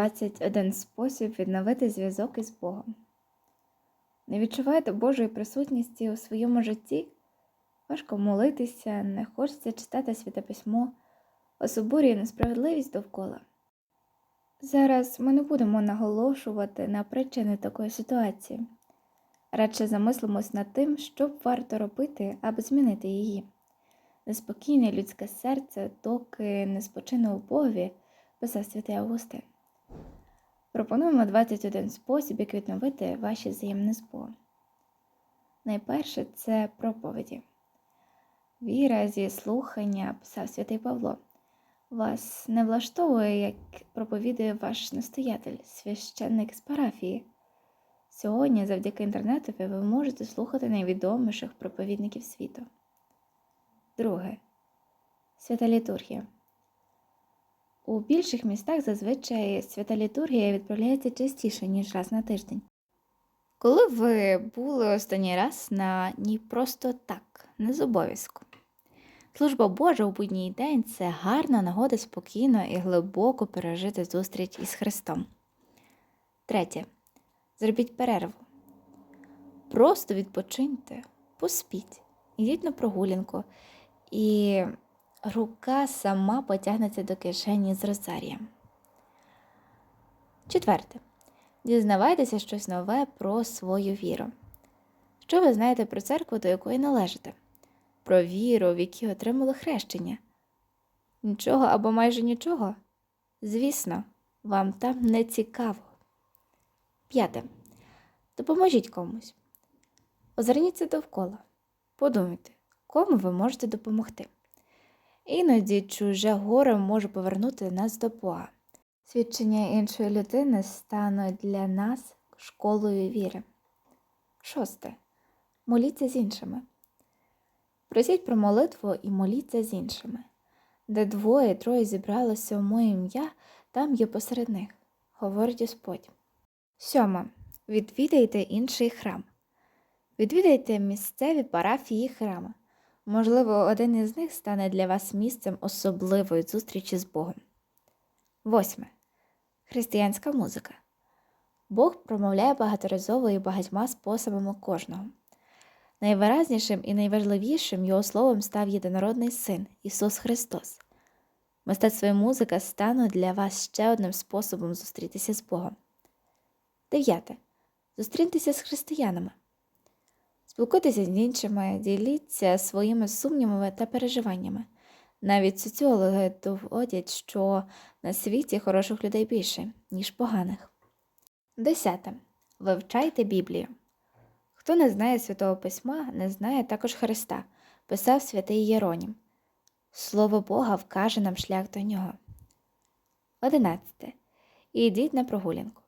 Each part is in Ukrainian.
21 спосіб відновити зв'язок із Богом. Не відчуваєте Божої присутності у своєму житті? Важко молитися, не хочеться читати святе письмо, особурює несправедливість довкола. Зараз ми не будемо наголошувати на причини такої ситуації. Радше замислимось над тим, що б варто робити, аби змінити її. Неспокійне людське серце, доки не спочине у Богові, писав святий Августин. Пропонуємо 21 спосіб, як відновити ваші взаємне з Богом. Найперше це проповіді. Віра зі слухання, писав святий Павло. Вас не влаштовує, як проповідує ваш настоятель, священник з парафії. Сьогодні, завдяки інтернетові, ви можете слухати найвідоміших проповідників світу. Друге. Свята літургія. У більших містах зазвичай свята літургія відправляється частіше, ніж раз на тиждень. Коли ви були останній раз на ній просто так, не з обов'язку. Служба Божа у будній день це гарна нагода спокійно і глибоко пережити зустріч із Христом. Третє. Зробіть перерву. Просто відпочиньте, поспіть, ідіть на прогулянку, і рука сама потягнеться до кишені з розарієм. Четверте. Дізнавайтеся щось нове про свою віру. Що ви знаєте про церкву, до якої належите? Про віру, в якій отримали хрещення? Нічого або майже нічого? Звісно, вам там не цікаво. П'яте. Допоможіть комусь. Озирніться довкола. Подумайте, кому ви можете допомогти. Іноді чуже горе може повернути нас до Бога. Свідчення іншої людини стануть для нас школою віри. Шосте. Моліться з іншими. Просіть про молитву і моліться з іншими. Де двоє троє зібралося у моє ім'я, там є посеред них, говорить Господь. Сьоме. Відвідайте інший храм. Відвідайте місцеві парафії храми. Можливо, один із них стане для вас місцем особливої зустрічі з Богом. Восьме. Християнська музика. Бог промовляє багаторазово і багатьма способами кожного. Найвиразнішим і найважливішим його словом став єдинородний син Ісус Христос. Мистецтво і музика стануть для вас ще одним способом зустрітися з Богом. Дев'яте. Зустріньтеся з християнами. Спілкуйтеся з іншими, діліться своїми сумнівами та переживаннями. Навіть соціологи доводять, що на світі хороших людей більше, ніж поганих. Десяте. Вивчайте Біблію. Хто не знає Святого Письма, не знає також Христа, писав святий Єронім. Слово Бога вкаже нам шлях до нього. Одинадцяте. Ідіть на прогулянку.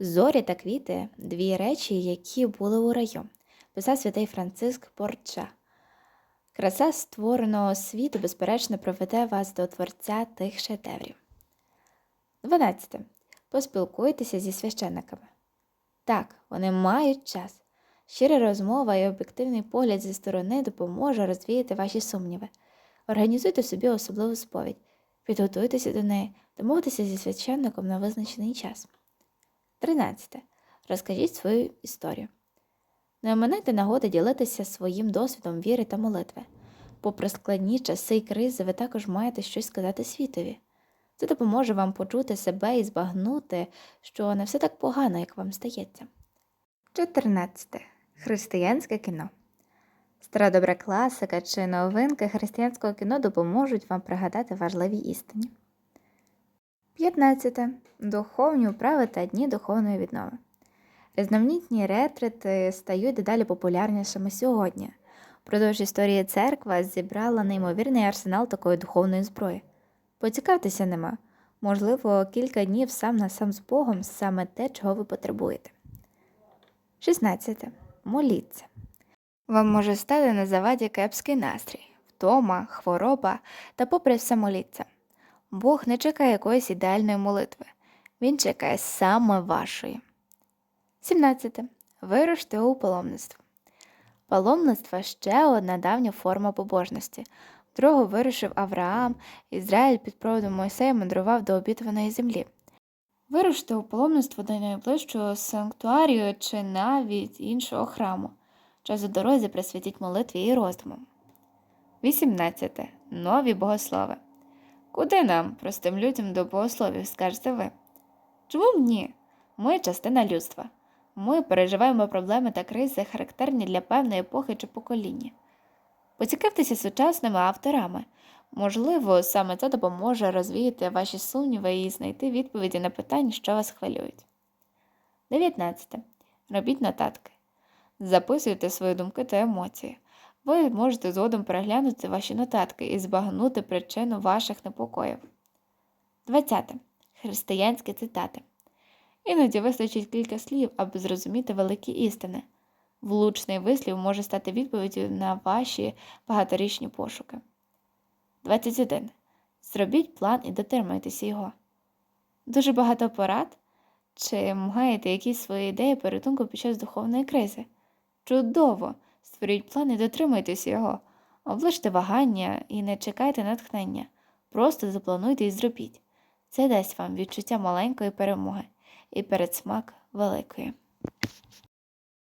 Зорі та квіти дві речі, які були у раю, писав святий Франциск Порча. Краса створеного світу, безперечно, проведе вас до творця тих шедеврів. 12. Поспілкуйтеся зі священниками. Так, вони мають час. Щира розмова і об'єктивний погляд зі сторони допоможе розвіяти ваші сумніви. Організуйте собі особливу сповідь, підготуйтеся до неї, домовтеся зі священником на визначений час. 13. Розкажіть свою історію. Не оминайте нагоди ділитися своїм досвідом віри та молитви. Попри складні часи і кризи, ви також маєте щось сказати світові. Це допоможе вам почути себе і збагнути, що не все так погано, як вам здається. 14. Християнське кіно. Стара добра класика чи новинки християнського кіно допоможуть вам пригадати важливі істині. 15. Духовні вправи та дні духовної віднови. Різноманітні ретрити стають дедалі популярнішими сьогодні. Продовж історії церква зібрала неймовірний арсенал такої духовної зброї. Поцікавтеся нема. Можливо, кілька днів сам на сам з Богом саме те, чого ви потребуєте. 16. Моліться. Вам може стати на заваді кепський настрій, втома, хвороба та попри все моліться. Бог не чекає якоїсь ідеальної молитви. Він чекає саме вашої. 17. Вируште у паломництво. Паломництво ще одна давня форма побожності. Вдруге вирушив Авраам, Ізраїль під проводом Мойсея мандрував до обітуваної землі. Вируште у паломництво до найближчого санктуарію чи навіть іншого храму. Час у дорозі присвятіть молитві і роздумам. 18. Нові богослови. Куди нам, простим людям, до богословів, скажете ви? Чому б ні? Ми частина людства. Ми переживаємо проблеми та кризи, характерні для певної епохи чи покоління. Поцікавтеся сучасними авторами. Можливо, саме це допоможе розвіяти ваші сумніви і знайти відповіді на питання, що вас хвилюють. 19. Робіть нотатки. Записуйте свої думки та емоції. Ви можете згодом переглянути ваші нотатки і збагнути причину ваших непокоїв. 20. Християнські цитати. Іноді вистачить кілька слів, аби зрозуміти великі істини. Влучний вислів може стати відповіддю на ваші багаторічні пошуки. 21. Зробіть план і дотримуйтеся його. Дуже багато порад? Чи маєте якісь свої ідеї порятунку під час духовної кризи? Чудово! Створіть план і дотримуйтеся його. Оближте вагання і не чекайте натхнення. Просто заплануйте і зробіть. Це дасть вам відчуття маленької перемоги і передсмак великої.